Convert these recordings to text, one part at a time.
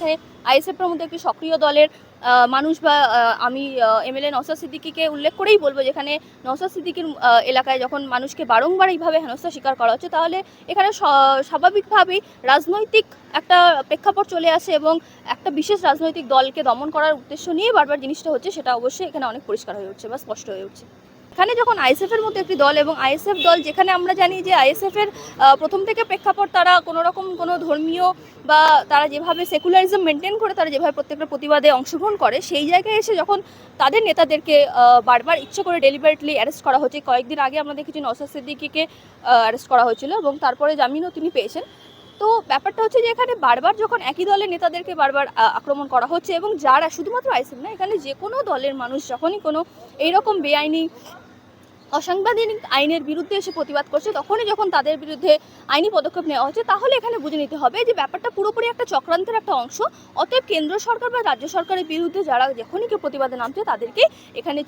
যেখানে আইএসএফের মধ্যে একটি সক্রিয় দলের মানুষ বা আমি এমএলএ নওসাদ সিদ্দিকিকে উল্লেখ করেই বলব যেখানে নওসাদ সিদ্দিকির এলাকায় যখন মানুষকে বারংবার এইভাবে হেনস্থা স্বীকার করা হচ্ছে, তাহলে এখানে স্বাভাবিকভাবেই রাজনৈতিক একটা প্রেক্ষাপট চলে আসে এবং একটা বিশেষ রাজনৈতিক দলকে দমন করার উদ্দেশ্য নিয়ে বারবার জিনিসটা হচ্ছে, সেটা অবশ্যই এখানে অনেক পরিষ্কার হয়ে উঠছে বা স্পষ্ট হয়ে উঠছে। এখানে যখন আইএসএফ এর মধ্যে একটি দল এবং আইএসএফ দল যেখানে আমরা জানি যে আইএসএফ এর প্রথম থেকে প্রেক্ষাপট তারা কোনো রকম কোনো ধর্মীয় বা তারা যেভাবে সেকুলারিজম মেনটেন করে, তারা যেভাবে প্রত্যেকটা প্রতিবাদে অংশগ্রহণ করে, সেই জায়গায় এসে যখন তাদের নেতাদেরকে বারবার ইচ্ছে করে ডেলিভারেটলি অ্যারেস্ট করা হচ্ছে। কয়েকদিন আগে আমরা দেখেছি নসাদ সিদ্দিকিকে অ্যারেস্ট করা হয়েছিল এবং তারপরে জামিনও তিনি পেয়েছেন। তো ব্যাপারটা হচ্ছে যে এখানে বারবার যখন একই দলের নেতাদেরকে বারবার আক্রমণ করা হচ্ছে এবং যারা শুধুমাত্র আইসিএফ না, এখানে যে কোনো দলের মানুষ যখনই কোনো এইরকম বেআইনি অসাংবিধানিক আইনের বিরুদ্ধে এসে প্রতিবাদ করছে, তখনই যখন তাদের বিরুদ্ধে আইনি পদক্ষেপ নেওয়া হচ্ছে, তাহলে এখানে বুঝে নিতে হবে যে ব্যাপারটা পুরোপুরি একটা চক্রান্তের একটা অংশ। অতএব কেন্দ্র সরকার বা রাজ্য সরকারের বিরুদ্ধে যারা যখনই কেউ প্রতিবাদে নামছে, তাদেরকে এখানে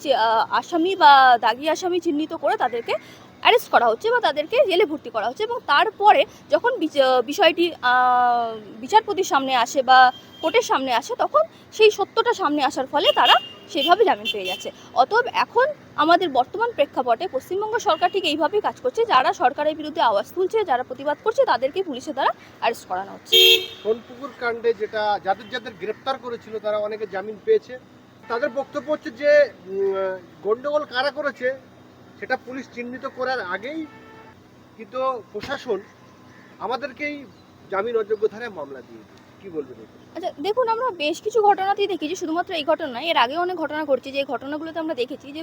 আসামি বা দাগি আসামি চিহ্নিত করে তাদেরকে অ্যারেস্ট করা হচ্ছে বা তাদেরকে জেলে ভর্তি করা হচ্ছে এবং তারপরে যখন বিষয়টি বিচারপতির সামনে আসে বা কোর্টের সামনে আসে, তখন সেই সত্যটা সামনে আসার ফলে তারা সেইভাবে জামিন পেয়ে যাচ্ছে। অতএব এখন আমাদের বর্তমান প্রেক্ষাপটে পশ্চিমবঙ্গ সরকার ঠিক এইভাবেই কাজ করছে, যারা সরকারের বিরুদ্ধে আওয়াজ তুলছে, যারা প্রতিবাদ করছে, তাদেরকে পুলিশের দ্বারা অ্যারেস্ট করানো হচ্ছে। সোনপুকুর কাণ্ডে যেটা যাদের যাদের গ্রেপ্তার করেছিল, তারা অনেকে জামিন পেয়েছে। তাদের বক্তব্য হচ্ছে যে গন্ডগোল কারা করেছে, সেটা পুলিশ চিহ্নিত করার আগেই কিন্তু প্রশাসন আমাদেরকেই জামিন অযোগ্য ধারায় মামলা দিয়ে। আচ্ছা দেখুন, আমরা বেশ কিছু ঘটনাতেই দেখেছি, শুধুমাত্র এই ঘটনা এর আগেও অনেক ঘটনা ঘটছে, যে ঘটনাগুলোতে আমরা দেখেছি যে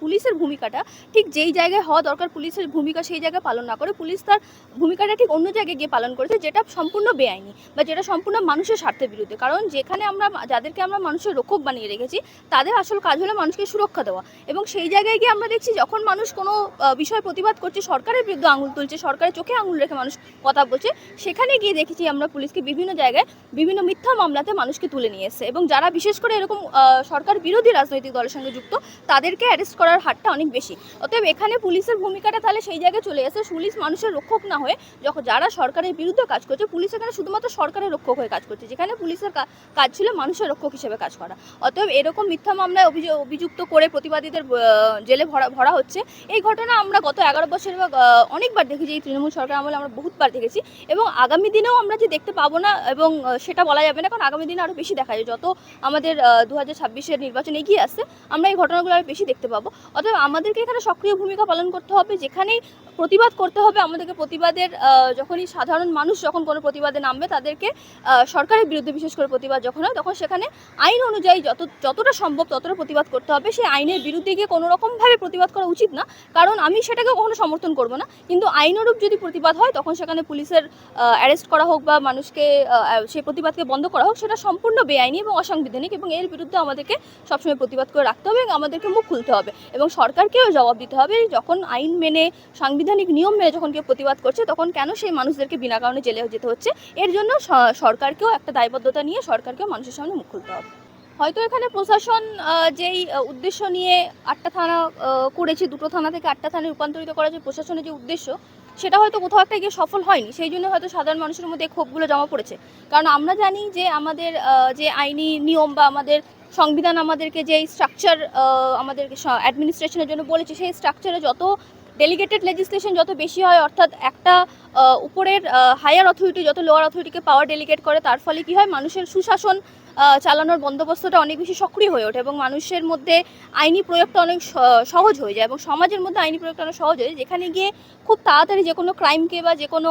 পুলিশের ভূমিকাটা ঠিক যেই জায়গায় হওয়া দরকার, পুলিশের ভূমিকা সেই জায়গায় পালন না করে, পুলিশ তার ভূমিকাটা ঠিক অন্য জায়গায় গিয়ে পালন করেছে, যেটা সম্পূর্ণ বেআইনি বা যেটা সম্পূর্ণ মানুষের স্বার্থের বিরুদ্ধে। কারণ যেখানে আমরা যাদেরকে আমরা মানুষের রক্ষক বানিয়ে রেখেছি, তাদের আসল কাজ হলো মানুষকে সুরক্ষা দেওয়া। এবং সেই জায়গায় গিয়ে আমরা দেখছি, যখন মানুষ কোনো বিষয়ে প্রতিবাদ করছে, সরকারের বিরুদ্ধে আঙুল তুলছে, সরকারের চোখে আঙুল রেখে মানুষ কথা বলছে, সেখানে গিয়ে দেখেছি আমরা পুলিশকে বিভিন্ন জায়গায় বিভিন্ন মিথ্যা মামলাতে মানুষকে তুলে নিয়ে এবং যারা বিশেষ করে এরকম সরকার বিরোধী রাজনৈতিক দলের সঙ্গে যুক্ত, তাদেরকে অ্যারেস্ট করার হারটা অনেক বেশি। অতএব এখানে পুলিশের ভূমিকাটা তাহলে সেই জায়গায় চলে এসে পুলিশ মানুষের রক্ষক না হয়ে যখন যারা সরকারের বিরুদ্ধে কাজ করছে, পুলিশ এখানে শুধুমাত্র সরকারের রক্ষক হয়ে কাজ করছে, যেখানে পুলিশের কাজ ছিল মানুষের রক্ষক হিসেবে কাজ করা। অতএব এরকম মিথ্যা মামলায় অভিযুক্ত করে প্রতিবাদীদের জেলে ভরা ভরা হচ্ছে। এই ঘটনা আমরা গত এগারো বছর অনেকবার দেখেছি। এই তৃণমূল সরকার আমলে আমরা বহুতবার দেখেছি। এবং আগামী দিনেও আমরা যে দেখতে পাবো না, এবং আহ, সেটা বলা যাবে না কারণ আগামী দিনে আরও বেশি দেখা যায়। যত আমাদের দু হাজার ছাব্বিশের নির্বাচন এগিয়ে আসছে আমরা এই ঘটনাগুলো আরও বেশি দেখতে পাবো। অতএব আমাদেরকে এখানে সক্রিয় ভূমিকা পালন করতে হবে যেখানেই প্রতিবাদ করতে হবে আমাদেরকে প্রতিবাদের যখনই সাধারণ মানুষ যখন কোনো প্রতিবাদে নামবে তাদেরকে সরকারের বিরুদ্ধে বিশেষ করে প্রতিবাদ যখন হয় তখন সেখানে আইন অনুযায়ী যত যতটা সম্ভব ততটা প্রতিবাদ করতে হবে। সেই আইনের বিরুদ্ধে গিয়ে কোনো রকমভাবে প্রতিবাদ করা উচিত না কারণ আমি সেটাকে কখনো সমর্থন করব না। কিন্তু আইনরূপ যদি প্রতিবাদ হয় তখন সেখানে পুলিশের অ্যারেস্ট করা হোক বা মানুষকে সেই প্রতিবাদকে বন্ধ করা হোক সেটা সম্পূর্ণ বেআইনি এবং অসাংবিধানিক এবং এর বিরুদ্ধে আমাদেরকে সবসময় প্রতিবাদ করে রাখতে হবে এবং আমাদেরকে মুখ খুলতে হবে এবং সরকারকেও জবাব দিতে হবে যখন আইন মেনে, সাংবিধানিক নিয়ম মেনে যখন কেউ প্রতিবাদ করছে তখন কেন সেই মানুষদেরকে বিনা কারণে জেলে যেতে হচ্ছে? এর জন্য সরকারকেও একটা দায়বদ্ধতা নিয়ে সরকারকেও মানুষের সামনে মুখ খুলতে হবে। হয়তো এখানে প্রশাসন যেই উদ্দেশ্য নিয়ে আটটা থানা করেছে, দুটো থানা থেকে আটটা থানায় রূপান্তরিত করা যে প্রশাসনের যে উদ্দেশ্য সেটা হয়তো কোথাও একটা গিয়ে সফল হয়নি। সেই জন্য হয়তো সাধারণ মানুষের মধ্যে ক্ষোভগুলো জমা পড়েছে। কারণ আমরা জানি যে আমাদের যে আইনি নিয়ম বা আমাদের সংবিধান আমাদেরকে যে স্ট্রাকচার আমাদের অ্যাডমিনিস্ট্রেশনের জন্য বলেছে, সেই স্ট্রাকচারে যত ডেলিগেটেড লেজিসলেশন যত বেশি হয়, অর্থাৎ একটা উপরের হায়ার অথরিটি যত লোয়ার অথরিটিকে পাওয়ার ডেলিগেট করে, তার ফলে কি হয়, মানুষের সুশাসন চালানোর বন্দোবস্তটা অনেক বেশি সক্রিয় হয়ে ওঠে এবং মানুষের মধ্যে আইনি প্রয়োগটা অনেক সহজ হয়ে যায় এবং সমাজের মধ্যে আইনি প্রয়োগটা অনেক সহজ হয়ে যায়, যেখানে গিয়ে খুব তাড়াতাড়ি যে কোনো ক্রাইমকে বা যে কোনো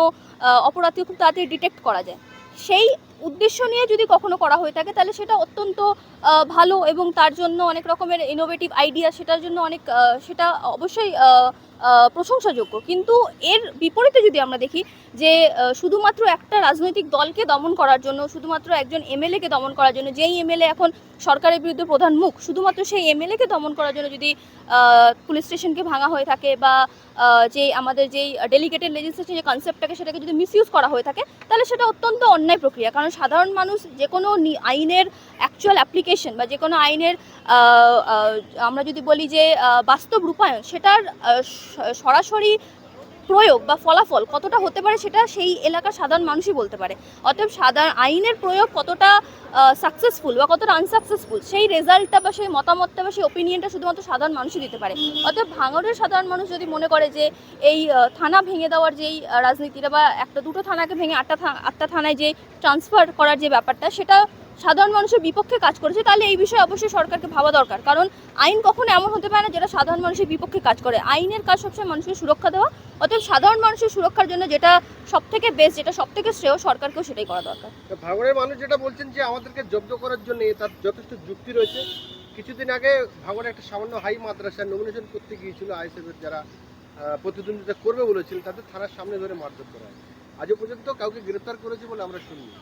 অপরাধকে খুব তাড়াতাড়ি ডিটেক্ট করা যায়। সেই উদ্দেশ্য নিয়ে যদি কখনো করা হয়ে থাকে, তাহলে সেটা অত্যন্ত ভালো এবং তার জন্য অনেক রকমের ইনোভেটিভ আইডিয়া সেটার জন্য অনেক সেটা অবশ্যই প্রশংসাযোগ্য। কিন্তু এর বিপরীতে যদি আমরা দেখি যে শুধুমাত্র একটা রাজনৈতিক দলকে দমন করার জন্য, শুধুমাত্র একজন এমএলএকে দমন করার জন্য, যেই এমএলএ এখন সরকারের বিরুদ্ধে প্রধান মুখ, শুধুমাত্র সেই এমএলএকে দমন করার জন্য যদি পুলিশ স্টেশনকে ভাঙা হয়ে থাকে বা যে আমাদের যেই ডেলিগেটেড লেজিসলেশন যে কনসেপ্টটাকে সেটাকে যদি মিসইউজ করা হয়ে থাকে, তাহলে সেটা অত্যন্ত অন্যায় প্রক্রিয়া। কারণ সাধারণ মানুষ যে কোনো আইনের অ্যাকচুয়াল অ্যাপ্লিকেশন বা যে কোনো আইনের আমরা যদি বলি যে বাস্তব রূপায়ণ, সেটার সরাসরি প্রয়োগ বা ফলাফল কতটা হতে পারে সেটা সেই এলাকার সাধারণ মানুষই বলতে পারে। অতএব সাধারণ আইনের প্রয়োগ কতটা সাকসেসফুল বা কতটা আনসাকসেসফুল সেই রেজাল্টটা বা সেই মতামতটা বা সেই ওপিনিয়নটা শুধুমাত্র সাধারণ মানুষই দিতে পারে। অতএব ভাঙড়ের সাধারণ মানুষ যদি মনে করে যে এই থানা ভেঙে দেওয়ার যেই রাজনীতিটা বা একটা দুটো থানাকে ভেঙে আটটা আটটা থানায় যে ট্রান্সফার করার যে ব্যাপারটা সেটা সাধারণ মানুষের বিপক্ষে কাজ করেছে, তাহলে এই বিষয়ে অবশ্যই সরকারকে ভাবা দরকার। কারণ আইন কখনো এমন হতে পারে না যেটা সাধারণ মানুষের বিপক্ষে কাজ করে। আইনের কাজ সবসময় মানুষকে সুরক্ষা দেওয়া, অতএব সাধারণ মানুষের সুরক্ষার জন্য যেটা সব থেকে বেস্ট যেটা সব থেকে শ্রেয়, সরকারকেও সেটাই করা দরকার। ভাঙড়ের মানুষ যেটা বলছেন যে আমাদেরকে জব্দ করার জন্য তার যথেষ্ট যুক্তি রয়েছে। কিছুদিন আগে ভাঙড়ে একটা সামান্য হাই মাদ্রাসা নমিনেশন করতে গিয়েছিল আইএসএফের যারা প্রতিদ্বন্দ্বিতা করবে বলেছিল তাদের থানার সামনে ধরে মারধর করা হয়। আজও পর্যন্ত কাউকে গ্রেপ্তার করেছে বলে আমরা শুনিনি।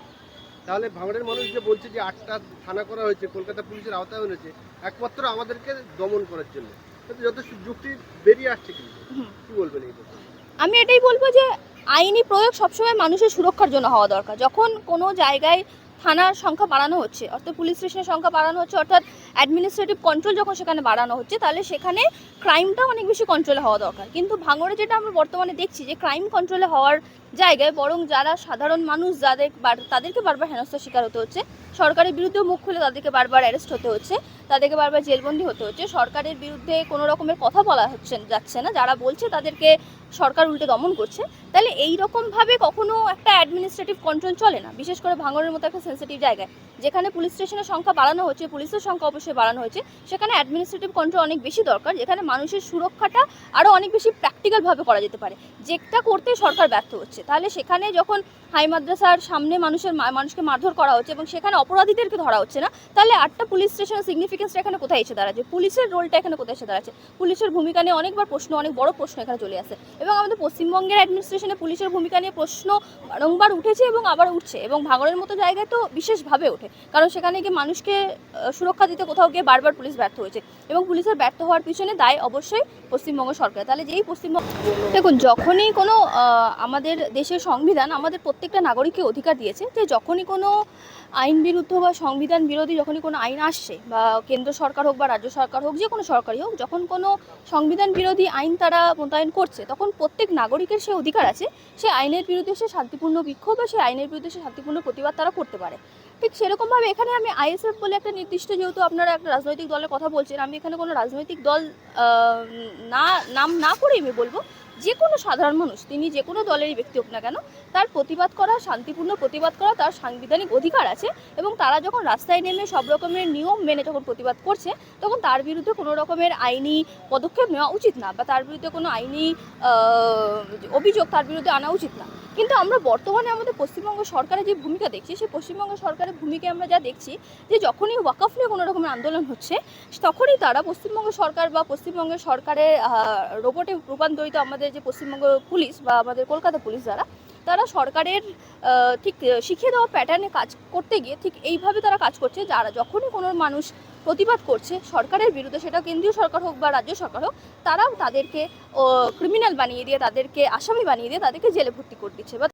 তাহলে ভাঙড়ের মানুষ যে বলছে যে আটটা থানা করা হয়েছে কলকাতা পুলিশের আওতায় এনেছে একমাত্র আমাদেরকে দমন করার জন্য যত যথেষ্ট যুক্তি বেরিয়ে আসছে কিন্তু। কি বলবেন এই? আমি এটাই বলব যে আইনি প্রয়োগ সবসময় মানুষের সুরক্ষার জন্য হওয়া দরকার যখন কোনো জায়গায় থানার সংখ্যা বাড়ানো হচ্ছে। অর্থাৎ পুলিশ স্টেশনের সংখ্যা বাড়ানো হচ্ছে, অর্থাৎ অ্যাডমিনিস্ট্রেটিভ কন্ট্রোল যখন সেখানে বাড়ানো হচ্ছে, তাহলে সেখানে ক্রাইমটা অনেক বেশি কন্ট্রোলে হওয়া দরকার। কিন্তু ভাঙড়ে যেটা আমরা বর্তমানে দেখছি যে ক্রাইম কন্ট্রোলে হওয়ার জায়গায় বরং যারা সাধারণ মানুষ, যাদের তাদেরকে বারবার হেনস্থার শিকার হতে হচ্ছে। সরকারের বিরুদ্ধেও মুখ খুলে তাদেরকে বারবার অ্যারেস্ট হতে হচ্ছে, তাদেরকে বারবার জেলবন্দি হতে হচ্ছে, সরকারের বিরুদ্ধে কোনো রকমের কথা বলা হচ্ছে, যাচ্ছে না। যারা বলছে তাদেরকে সরকার উল্টে দমন করছে, তাহলে এই রকমভাবে কখনো একটা অ্যাডমিনিস্ট্রেটিভ কন্ট্রোল চলে না? বিশেষ করে ভাঙড়ের মতো একটা সেন্সিটিভ জায়গায়, যেখানে পুলিশ স্টেশনের সংখ্যা বাড়ানো হচ্ছে, পুলিশের সংখ্যা অবশ্যই বাড়ানো হয়েছে সেখানে অ্যাডমিনিস্ট্রেটিভ কন্ট্রোল অনেক বেশি দরকার, যেখানে মানুষের সুরক্ষাটা আরও অনেক বেশি প্র্যাকটিক্যালভাবে করা যেতে পারে। যেটা করতে সরকার ব্যর্থ হচ্ছে। তাহলে সেখানে যখন হাই মাদ্রাসার সামনে মানুষের মানুষকে মারধর করা হচ্ছে এবং সেখানে অপরাধীদেরকে ধরা হচ্ছে না। তাহলে আটটা পুলিশ স্টেশনের সিগনিফিকেন্সটা এখানে কোথায় এসে দাঁড়াচ্ছে? পুলিশের রোলটা এখানে কোথায় এসে দাঁড়াচ্ছে? পুলিশের ভূমিকা নিয়ে অনেকবার প্রশ্ন, অনেক বড় প্রশ্ন এখানে চলে আসে। এবং আমাদের পশ্চিমবঙ্গের অ্যাডমিনিস্ট্রেশনে পুলিশের ভূমিকা নিয়ে প্রশ্ন বারংবার উঠেছে এবং আবার উঠছে। এবং ভাঙড়ের মতো জায়গায় তো বিশেষভাবে ওঠে। কারণ সেখানে গিয়ে মানুষকে সুরক্ষা দিতে কোথাও গিয়ে বারবার পুলিশ ব্যর্থ হয়েছে। এবং পুলিশের ব্যর্থ হওয়ার পিছনে দায় অবশ্যই পশ্চিমবঙ্গ সরকার তাহলে যেই পশ্চিমবঙ্গ দেখুন, যখনই কোনো আমাদের দেশের সংবিধান আমাদের প্রত্যেকটা নাগরিককে অধিকার দিয়েছে, যে যখনই কোনো আইন বিরুদ্ধ বা সংবিধান বিরোধী যখনই কোনো আইন আসছে বা কেন্দ্র সরকার হোক বা রাজ্য সরকার হোক যে কোনো সরকারই হোক, যখন কোনো সংবিধান বিরোধী আইন তারা মোতায়েন করছে, তখন প্রত্যেক নাগরিকের সে অধিকার আছে, সে আইনের বিরুদ্ধে সে শান্তিপূর্ণ বিক্ষোভ বা সে আইনের বিরুদ্ধে সে শান্তিপূর্ণ প্রতিবাদ তারা করতে পারে। ঠিক সেরকমভাবে এখানে আমি আইএসএফ বলে একটা নির্দিষ্ট যেহেতু আপনারা একটা রাজনৈতিক দলের কথা বলছেন, আমি এখানে কোনো রাজনৈতিক দল না, নাম না করেই আমি বলব। যে কোনো সাধারণ মানুষ, তিনি যে কোনো দলেরই ব্যক্তি হোক না কেন, তার প্রতিবাদ করা, শান্তিপূর্ণ প্রতিবাদ করা তার সাংবিধানিক অধিকার আছে এবং তারা যখন রাস্তায় নেমে সব রকমের নিয়ম মেনে যখন প্রতিবাদ করছে, তখন তার বিরুদ্ধে কোনো রকমের আইনি পদক্ষেপ নেওয়া উচিত না বা তার বিরুদ্ধে কোনো আইনি অভিযোগ তার বিরুদ্ধে আনা উচিত না। কিন্তু আমরা বর্তমানে আমাদের পশ্চিমবঙ্গ সরকারের যে ভূমিকা দেখছি, সেই পশ্চিমবঙ্গ সরকারের ভূমিকায় আমরা যা দেখছি, যে যখনই ওয়াকফ নিয়ে কোনো রকমের আন্দোলন হচ্ছে, তখনই তারা পশ্চিমবঙ্গ সরকার বা পশ্চিমবঙ্গের সরকারের রোবটে রূপান্তরিত আমাদের যে পশ্চিমবঙ্গ পুলিশ বা আমাদের কলকাতা পুলিশ যারা তারা সরকারের ঠিক, শিখিয়ে দেওয়া প্যাটার্নে কাজ করতে গিয়ে ঠিক এইভাবে তারা কাজ করছে, যারা যখনই কোনো মানুষ প্রতিবাদ করছে। সরকারের বিরুদ্ধে সেটা কেন্দ্রীয় সরকার হোক বা রাজ্য সরকার হোক, তারাও তাদেরকে ক্রিমিনাল বানিয়ে দিয়ে, তাদেরকে আসামি বানিয়ে দিয়ে তাদেরকে জেলে ভর্তি করে দিচ্ছে। বা